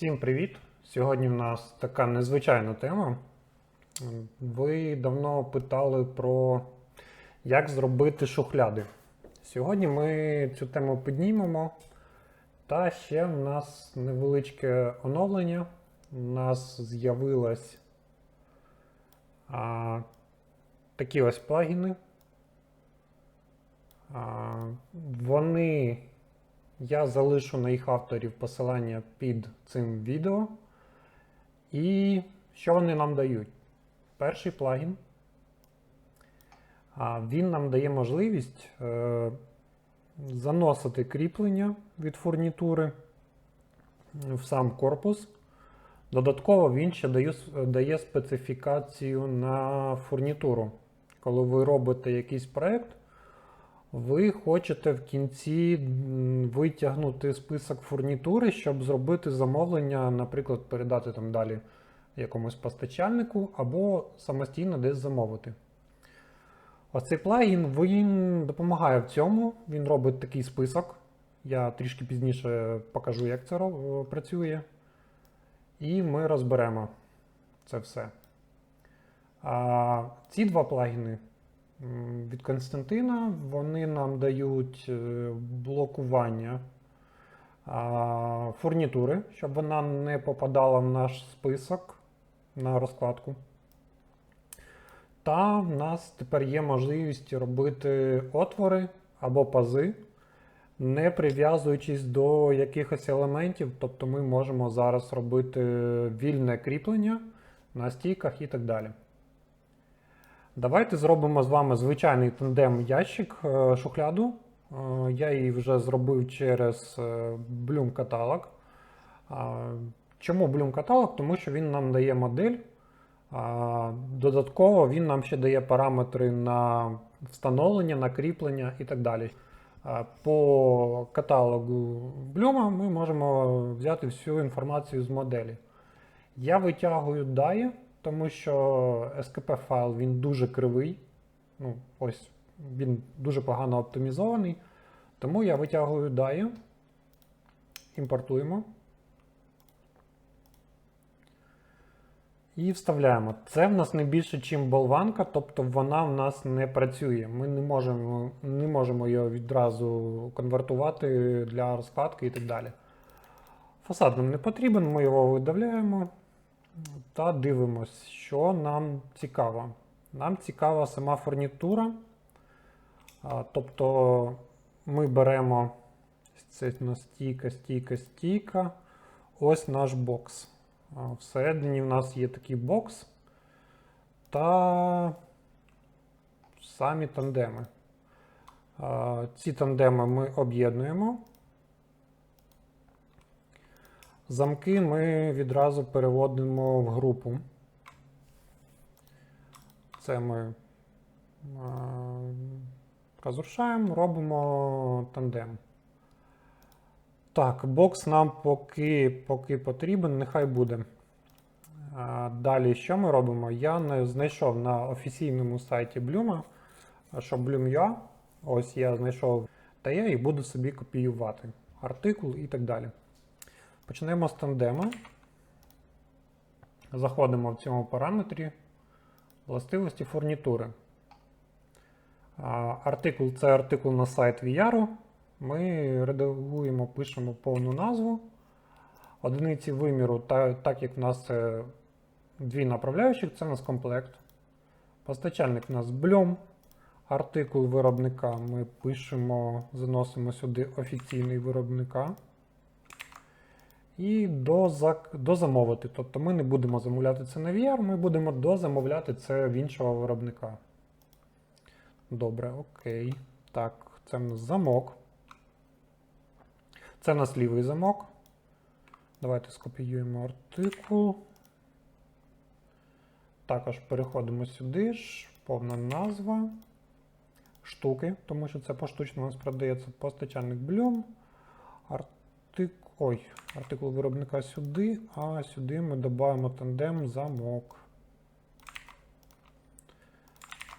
Всім привіт! Сьогодні в нас така незвичайна тема. Ви давно питали про як зробити шухляди. Сьогодні ми цю тему піднімемо. Та ще в нас невеличке оновлення. У нас з'явилось такі ось плагіни. А, вони я залишу на їх авторів посилання під цим відео. І що вони нам дають? Перший плагін. Він нам дає можливість е, заносити кріплення від фурнітури в сам корпус. Додатково він ще дає, специфікацію на фурнітуру. Коли ви робите якийсь проєкт, ви хочете в кінці витягнути список фурнітури, щоб зробити замовлення, наприклад, передати там далі якомусь постачальнику або самостійно десь замовити. Ось цей плагін він допомагає в цьому. Він робить такий список. Я трішки пізніше покажу, як це працює. І ми розберемо це все. А, ці два плагіни від Константина вони нам дають е, блокування фурнітури, щоб вона не попадала в наш список на розкладку. Та в нас тепер є можливість робити отвори або пази, не прив'язуючись до якихось елементів. Тобто ми можемо зараз робити вільне кріплення на стійках і так далі. Давайте зробимо з вами звичайний тандем ящик е, шухляду. Е, Я її вже зробив через е, Bloom каталог. Чому Bloom каталог? Тому що він нам дає модель. Додатково він нам ще дає параметри на встановлення, на кріплення і так далі. По каталогу Bloom ми можемо взяти всю інформацію з моделі. Я витягую DAI, тому що SKP файл він дуже кривий. Ну, ось він дуже погано оптимізований. Тому я витягую DAI, імпортуємо. І вставляємо. Це в нас не більше, ніж болванка, тобто вона в нас не працює. Ми не можемо, не можемо його відразу конвертувати для розкладки і так далі. Фасад нам не потрібен, ми його видавляємо та дивимось, що нам цікаво. Нам цікава сама фурнітура. Тобто ми беремо це стійка, стійка, стійка. Ось наш бокс. Всередині в нас є такий бокс та самі тандеми. Ці тандеми ми об'єднуємо. Замки ми відразу переводимо в групу. Це ми розрушаємо, робимо тандем. Так, бокс нам поки, поки потрібен, нехай буде. Далі, що ми робимо? Я не знайшов на офіційному сайті Bloom, що Bloom.ua. Ось я знайшов та я і буду собі копіювати артикул і так далі. Почнемо з тандема. Заходимо в цьому параметрі властивості фурнітури. Артикул це артикул на сайт VR. Ми редагуємо, пишемо повну назву. Одиниці виміру, так як в нас дві направляючих, це у нас комплект. Постачальник у нас Bloom. Артикул виробника ми пишемо, заносимо сюди офіційний виробника. І дозак- дозамовити. Тобто ми не будемо замовляти це на VR, ми будемо дозамовляти це в іншого виробника. Добре, окей. Так, це в нас замок. Це в нас лівий замок. Давайте скопіюємо артикул. Також переходимо сюди ж, повна назва. Штуки, тому що це поштучно у нас продається постачальник Bloom. Ой, артикул виробника сюди, а сюди ми додаємо тандем замок.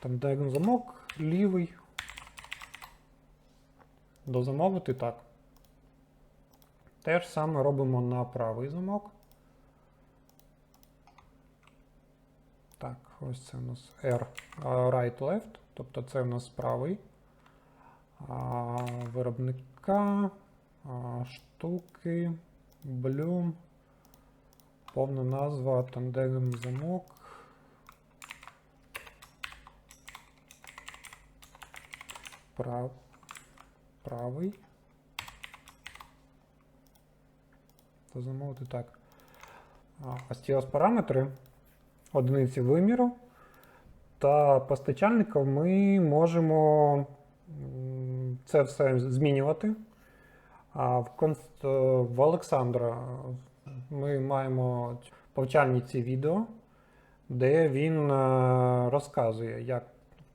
Тандем замок лівий. Дозамовити так. Те ж саме робимо на правий замок. Так, ось це у нас R right left, тобто це у нас правий. А, виробника, штуки, Bloom, повна назва, тандем замок. Прав, правий. То замовити так. А, параметри одиниці виміру. Та постачальником ми можемо це все змінювати. А в, конст... в Олександра ми маємо повчальні ці відео, де він е, розказує, як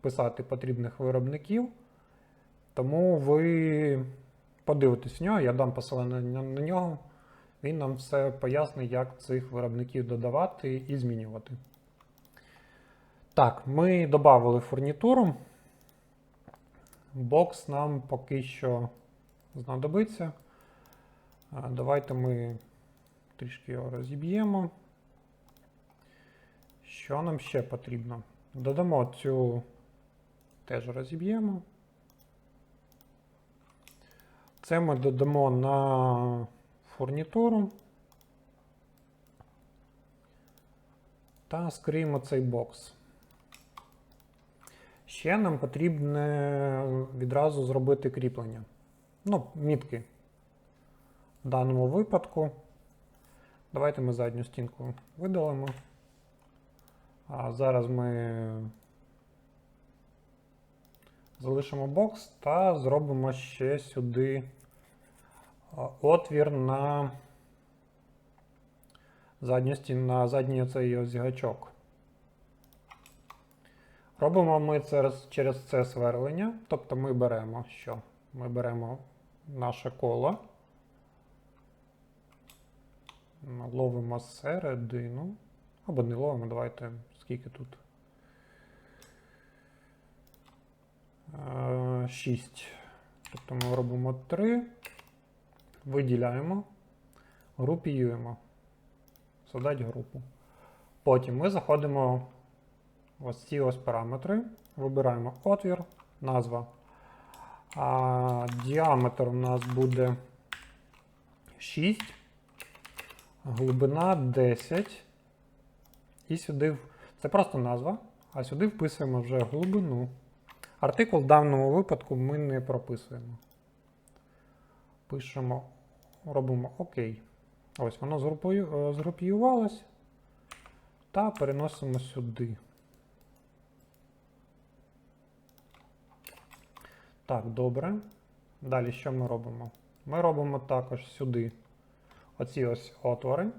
писати потрібних виробників. Тому ви подивитесь в нього, я дам посилання на нього. Він нам все пояснить, як цих виробників додавати і змінювати. Так, ми додали фурнітуру. Бокс нам поки що знадобиться. Давайте ми трішки його розіб'ємо. Що нам ще потрібно? Додамо цю теж розіб'ємо. Це ми додамо на фурнітуру. Та скриємо цей бокс. Ще нам потрібно відразу зробити кріплення. Ну, мітки. В даному випадку. Давайте ми задню стінку видалимо. А зараз ми залишимо бокс та зробимо ще сюди отвір на задню стіну, на задній оцей ось. Робимо ми це через це сверлення. Тобто ми беремо що? Ми беремо наше коло, ловимо середину. Або не ловимо, давайте скільки тут. 6. Тобто ми робимо 3, виділяємо, групіюємо. Задать групу. Потім ми заходимо в ось ці ось параметри, вибираємо отвір, назва. А, діаметр у нас буде 6, глибина 10. І сюди, це просто назва, а сюди вписуємо вже глибину. Артикул в даному випадку ми не прописуємо. Пишемо, робимо ОК. Ось воно е, згрупіювалось. Та переносимо сюди. Так, добре. Далі що ми робимо? Ми робимо також сюди оці ось отвори.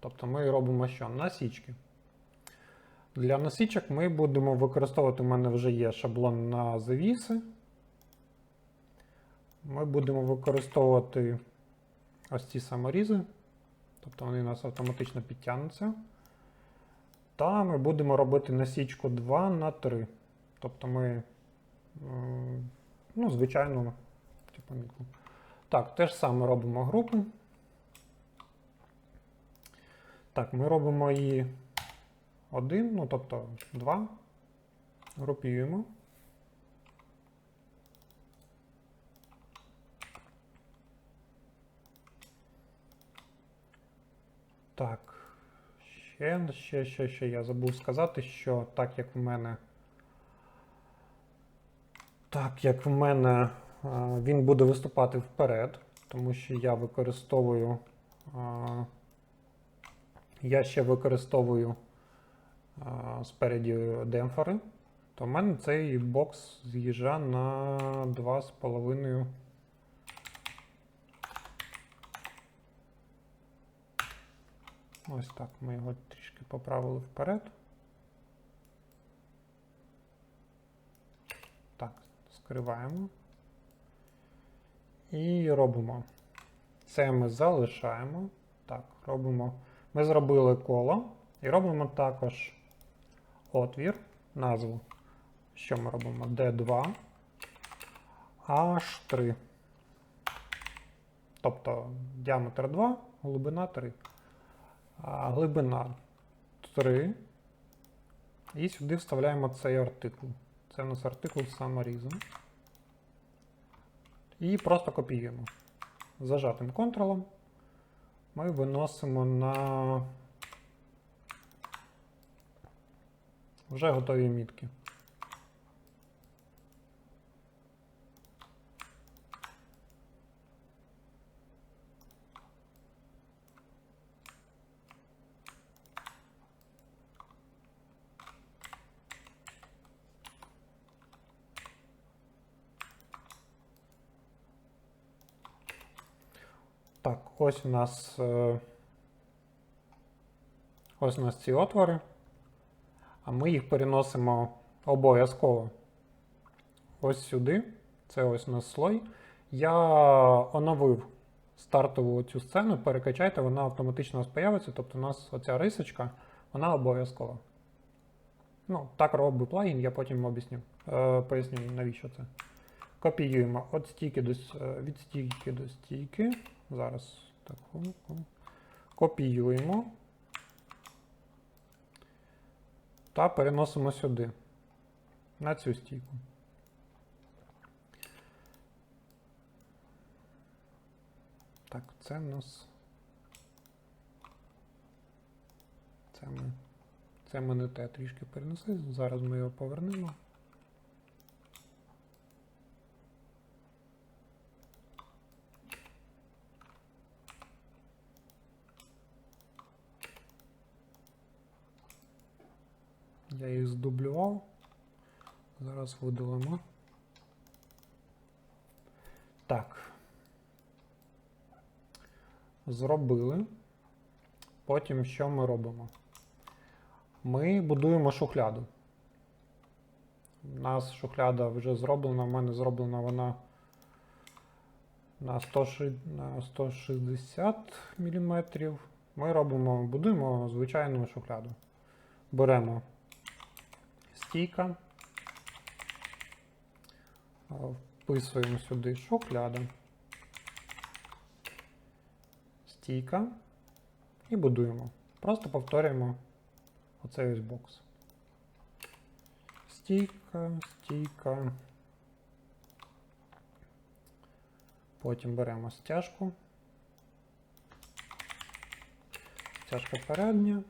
Тобто ми робимо що? Насічки. Для насічок ми будемо використовувати, у мене вже є шаблон на завіси. Ми будемо використовувати ось ці саморізи. Тобто вони у нас автоматично підтягнуться. Та ми будемо робити насічку 2 на 3. Тобто ми, ну, звичайно, типу, мітку. Так, те ж саме робимо групу. Так, ми робимо її один, ну тобто два. Групіюємо. Так. Ще, ще, ще, ще я забув сказати, що так як в мене. Так як в мене він буде виступати вперед, тому що я використовую. Я ще використовую а, спереді демпфери, то в мене цей бокс з'їжджа на 2,5. Ось так ми його трішки поправили вперед. Так, скриваємо. І робимо. Це ми залишаємо. Так, робимо. Ми зробили коло і робимо також отвір, назву. Що ми робимо? D2 H3. Тобто діаметр 2, глибина 3. А глибина 3. І сюди вставляємо цей артикул. Це у нас артикул Summarism. І просто копіюємо. Зажатим Ctrl ми виносимо на вже готові мітки. Так, ось у нас е, ось у нас ці отвори, а ми їх переносимо обов'язково ось сюди. Це ось у нас слой. Я оновив стартову цю сцену, перекачайте, вона автоматично у появиться, тобто у нас оця рисочка, вона обов'язкова. Ну, так робить плагін, я потім об'ясню. Е, поясню, навіщо це. Копіюємо від стійки е, від стійки до стійки. Зараз так. ху. Копіюємо. Та переносимо сюди. На цю стійку. Так, це в нас. Це ми. Це ми не те трішки перенесли. Зараз ми його повернемо. Я їх здублював. Зараз видалимо. Так. Зробили. Потім що ми робимо? Ми будуємо шухляду. У нас шухляда вже зроблена, в мене зроблена вона на 100 на 160 мм. Ми робимо, будуємо звичайну шухляду. Беремо стійка. Вписуємо сюди шухляда. Стійка. І будуємо. Просто повторюємо оцей ось бокс. Стійка, стійка. Потім беремо стяжку. Стяжка передня.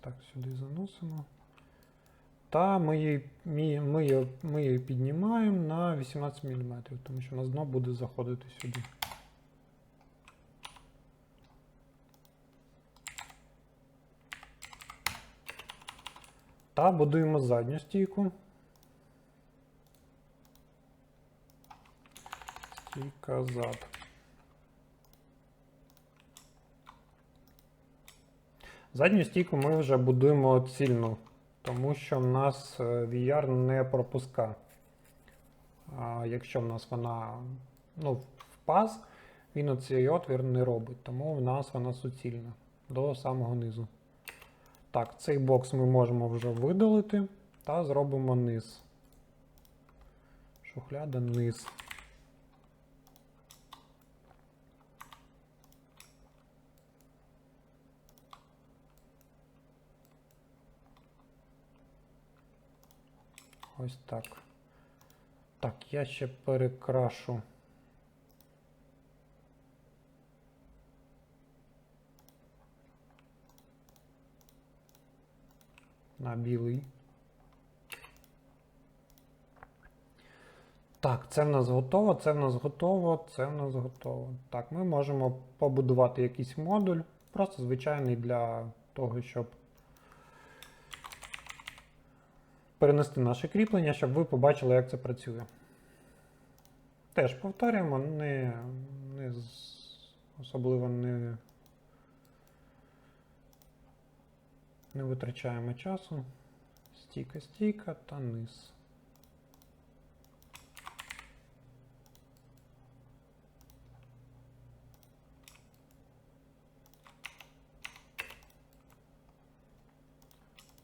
Так, сюди заносимо. Та ми її, ми, її, ми її піднімаємо на 18 мм, тому що у нас дно буде заходити сюди. Та будуємо задню стійку. Стійка зад. Задню стійку ми вже будуємо цільну, тому що в нас е, VR не пропуска. А якщо в нас вона ну, в паз, він оцей отвір не робить, тому в нас вона суцільна до самого низу. Так, цей бокс ми можемо вже видалити та зробимо низ. Шухляда низ. Ось так. Так, я ще перекрашу. На білий. Так, це в нас готово, це в нас готово, це в нас готово. Так, ми можемо побудувати якийсь модуль, просто звичайний для того, щоб перенести наше кріплення, щоб ви побачили, як це працює. Теж повторюємо, не, не особливо не, не витрачаємо часу. Стійка, стійка та низ.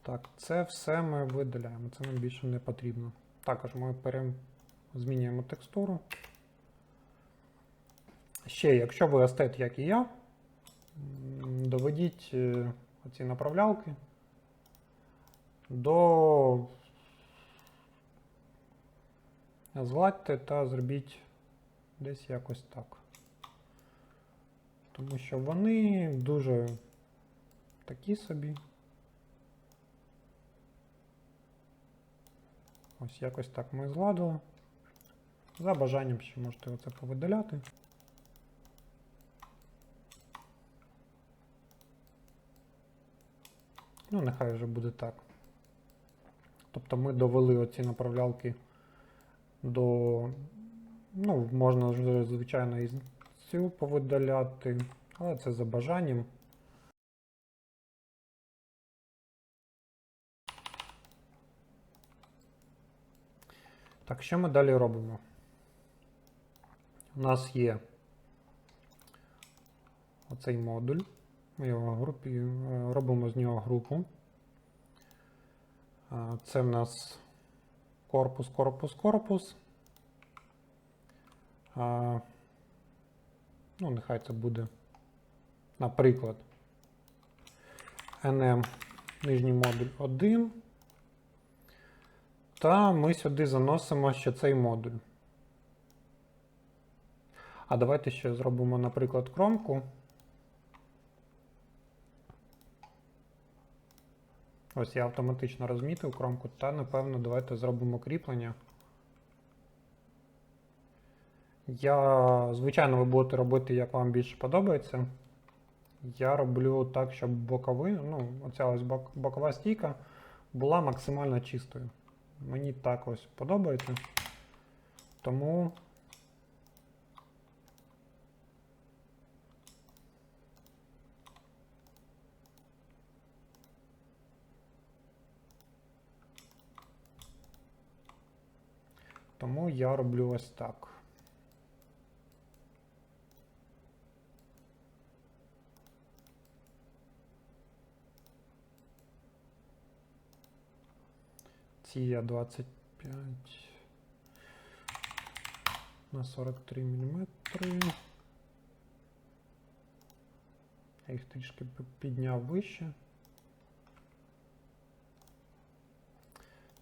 Так, це все ми видаляємо, це нам більше не потрібно. Також ми пере... змінюємо текстуру. Ще, якщо ви естет, як і я, доведіть е, оці направлялки до згладьте та зробіть десь якось так. Тому що вони дуже такі собі. Ось якось так ми згладили. За бажанням ще можете оце повидаляти. Ну, нехай вже буде так. Тобто ми довели оці направлялки до. Ну, можна звичайно, і цю повидаляти, але це за бажанням. Так, що ми далі робимо? У нас є оцей модуль. Ми його групі, е, робимо з нього групу. Це в нас корпус, корпус, корпус. Ну, нехай це буде, наприклад, NM нижній модуль 1. Та ми сюди заносимо ще цей модуль. А давайте ще зробимо, наприклад, кромку. Ось я автоматично розмітив кромку, та, напевно, давайте зробимо кріплення. Я, звичайно, ви будете робити, як вам більше подобається. Я роблю так, щоб бокови, ну, оця ось бок, бокова стійка була максимально чистою. Мені так ось подобається. Тому. Тому я роблю ось так. Ці я 25 на 43 мм. Я їх трішки підняв вище.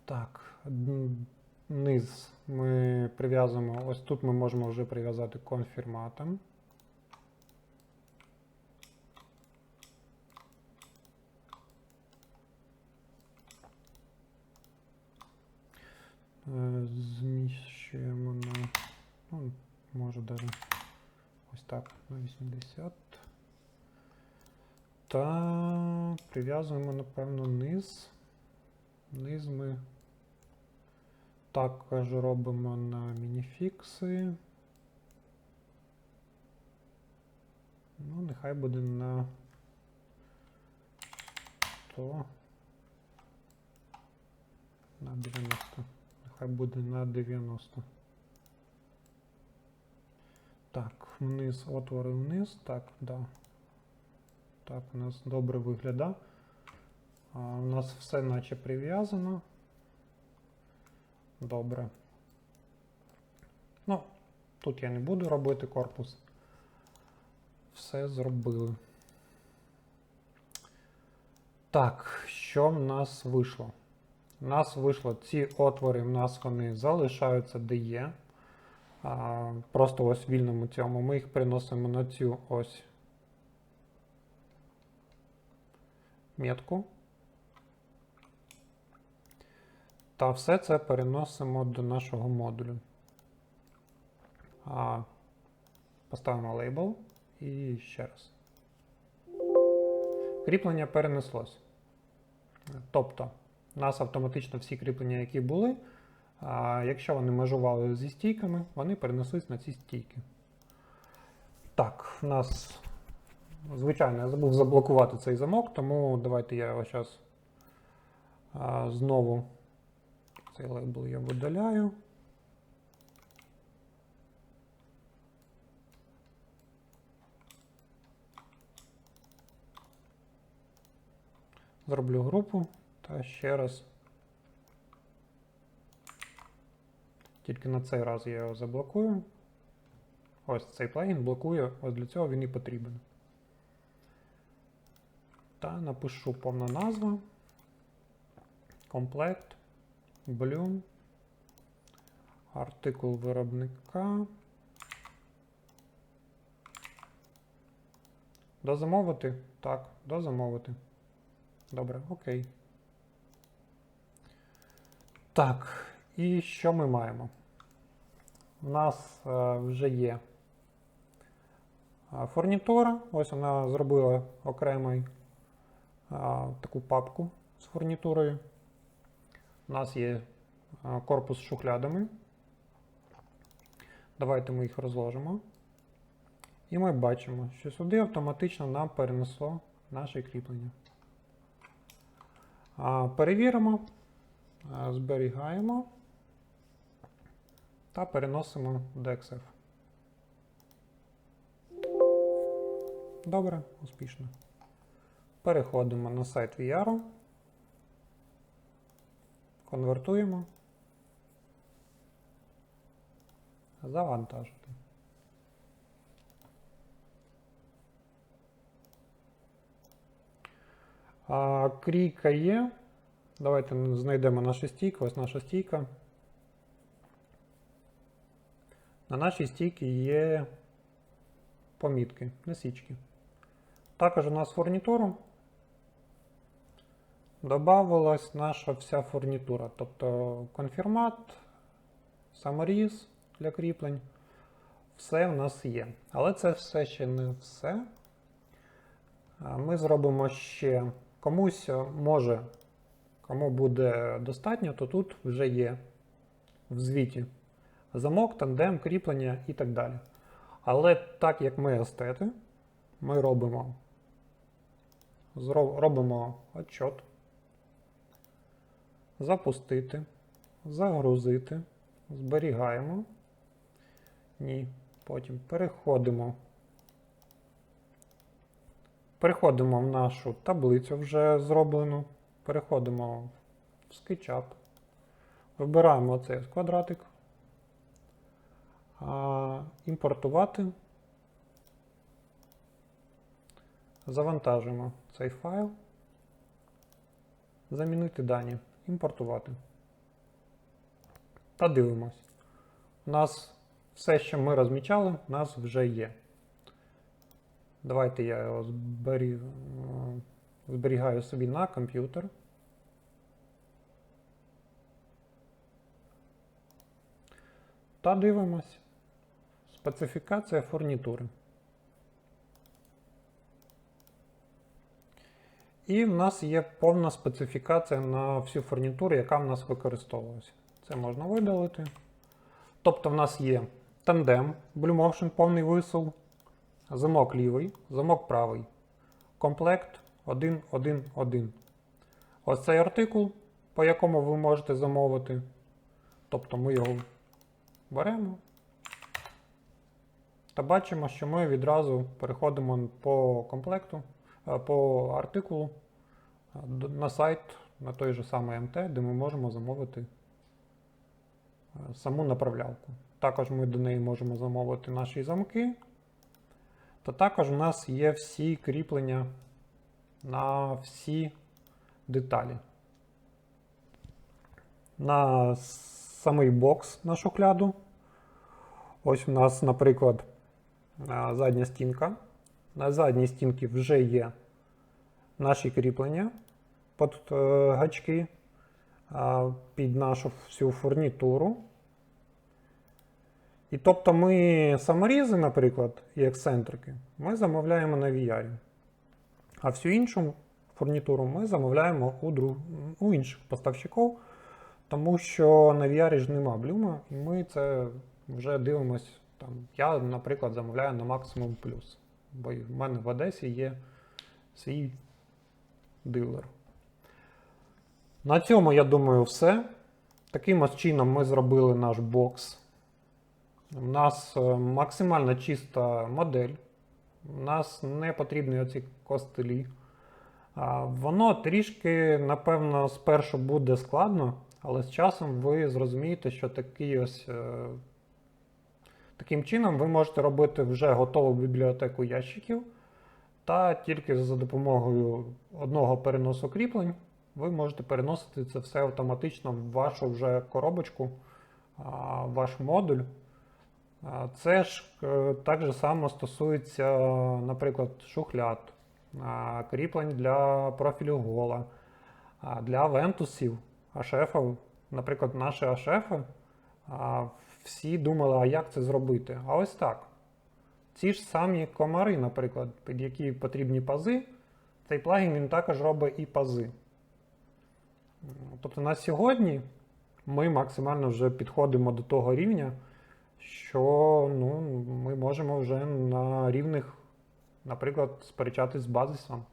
Так, низ ми прив'язуємо. Ось тут ми можемо вже прив'язати конфірматом. Зміщуємо на, ну, може даже ось так, на 80. Та прив'язуємо, напевно, низ. Низ ми також робимо на мініфікси. Ну, нехай буде на 100. На 90. Нехай буде на 90. Так, вниз, отвори вниз. Так, да. Так, у нас добре виглядає. У нас все наче прив'язано. Добре. Ну, тут я не буду робити корпус. Все зробили. Так, що в нас вийшло? У нас вийшло ці отвори, в нас вони залишаються де є. А, просто ось вільному цьому. Ми їх переносимо на цю ось метку. Та все це переносимо до нашого модулю. А, Поставимо лейбл і ще раз. Кріплення перенеслось. Тобто, у нас автоматично всі кріплення, які були, якщо вони межували зі стійками, вони перенеслись на ці стійки. Так, у нас, звичайно, я забув заблокувати цей замок, тому давайте я його зараз знову цей лейбл я видаляю. Зроблю групу Та ще раз. Тільки на цей раз я його заблокую. Ось цей плагін блокує, ось для цього він і потрібен. Та напишу повна назва. Комплект. Bloom. Артикул виробника. Дозамовити? Так, дозамовити. Добре, окей. Так, і що ми маємо? У нас е, вже є е, фурнітура. Ось вона зробила окремий е, таку папку з фурнітурою. У нас є корпус з шухлядами. Давайте ми їх розложимо. І ми бачимо, що сюди автоматично нам перенесло наше кріплення. Перевіримо, зберігаємо та переносимо до XF. Добре, успішно. Переходимо на сайт VR. Конвертуємо. Завантажити. Крійка є. Давайте знайдемо нашу стійку. Ось наша стійка. На нашій стійці є помітки, насічки. Також у нас фурнітуру добавилась наша вся фурнітура. Тобто конфірмат, саморіз для кріплень. Все в нас є. Але це все ще не все. Ми зробимо ще комусь може, кому буде достатньо, то тут вже є в звіті замок, тандем, кріплення і так далі. Але так як ми естети, ми робимо, робимо отчот, запустити, загрузити, зберігаємо. Ні. Потім переходимо. Переходимо в нашу таблицю вже зроблену. Переходимо в SketchUp. Вибираємо оцей квадратик. А, імпортувати. Завантажимо цей файл. Замінити дані. Імпортувати. Та дивимось. У нас все, що ми розмічали, у нас вже є. Давайте я його збері... зберігаю собі на комп'ютер. Та дивимось. Специфікація фурнітури. І в нас є повна специфікація на всю фурнітуру, яка в нас використовувалася. Це можна видалити. Тобто в нас є тандем, Blue Motion, повний висел, замок лівий, замок правий, комплект 1.1.1. Ось цей артикул, по якому ви можете замовити. Тобто ми його беремо та бачимо, що ми відразу переходимо по комплекту, е, по артикулу е, на сайт на той же самий МТ, де ми можемо замовити е, саму направлялку. Також ми до неї можемо замовити наші замки. Та також у нас є всі кріплення на всі деталі. На самий бокс на шухляду. Ось у нас, наприклад, задня стінка. На задній стінці вже є наші кріплення під е, гачки під нашу всю фурнітуру. І тобто ми саморізи, наприклад, і ексцентрики, ми замовляємо на VR. А всю іншу фурнітуру ми замовляємо у, друг... у інших поставщиків, тому що на VR ж нема блюма, і ми це вже дивимось. Там, я, наприклад, замовляю на максимум плюс. Бо в мене в Одесі є свій дилер. На цьому, я думаю, все. Таким ось чином ми зробили наш бокс. У нас е, максимально чиста модель. Нас не потрібні оці костелі. Воно трішки, напевно, спершу буде складно, але з часом ви зрозумієте, що такий ось, е, таким чином ви можете робити вже готову бібліотеку ящиків, та тільки за допомогою одного переносу кріплень ви можете переносити це все автоматично в вашу вже коробочку, ваш модуль. Це ж е, так же само стосується, наприклад, шухляд, кріплень для профілю гола, для вентусів, ашефів. Наприклад, наші ашефи всі думали, а як це зробити? А ось так. Ці ж самі комари, наприклад, під які потрібні пази, цей плагін він також робить і пази. Тобто на сьогодні ми максимально вже підходимо до того рівня, що ну, ми можемо вже на рівних, наприклад, сперечатись з базисом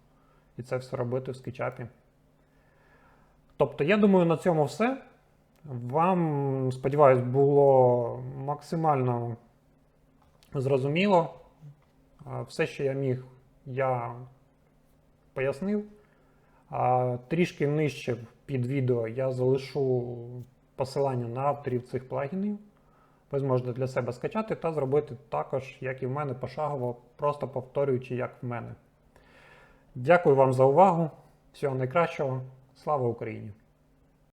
і це все робити в скетчапі. Тобто, я думаю, на цьому все. Вам, сподіваюсь, було максимально зрозуміло. Все, що я міг, я пояснив. Трішки нижче під відео я залишу посилання на авторів цих плагінів. Ви зможете для себе скачати та зробити також, як і в мене, пошагово, просто повторюючи, як в мене. Дякую вам за увагу. Всього найкращого. Слава Україні!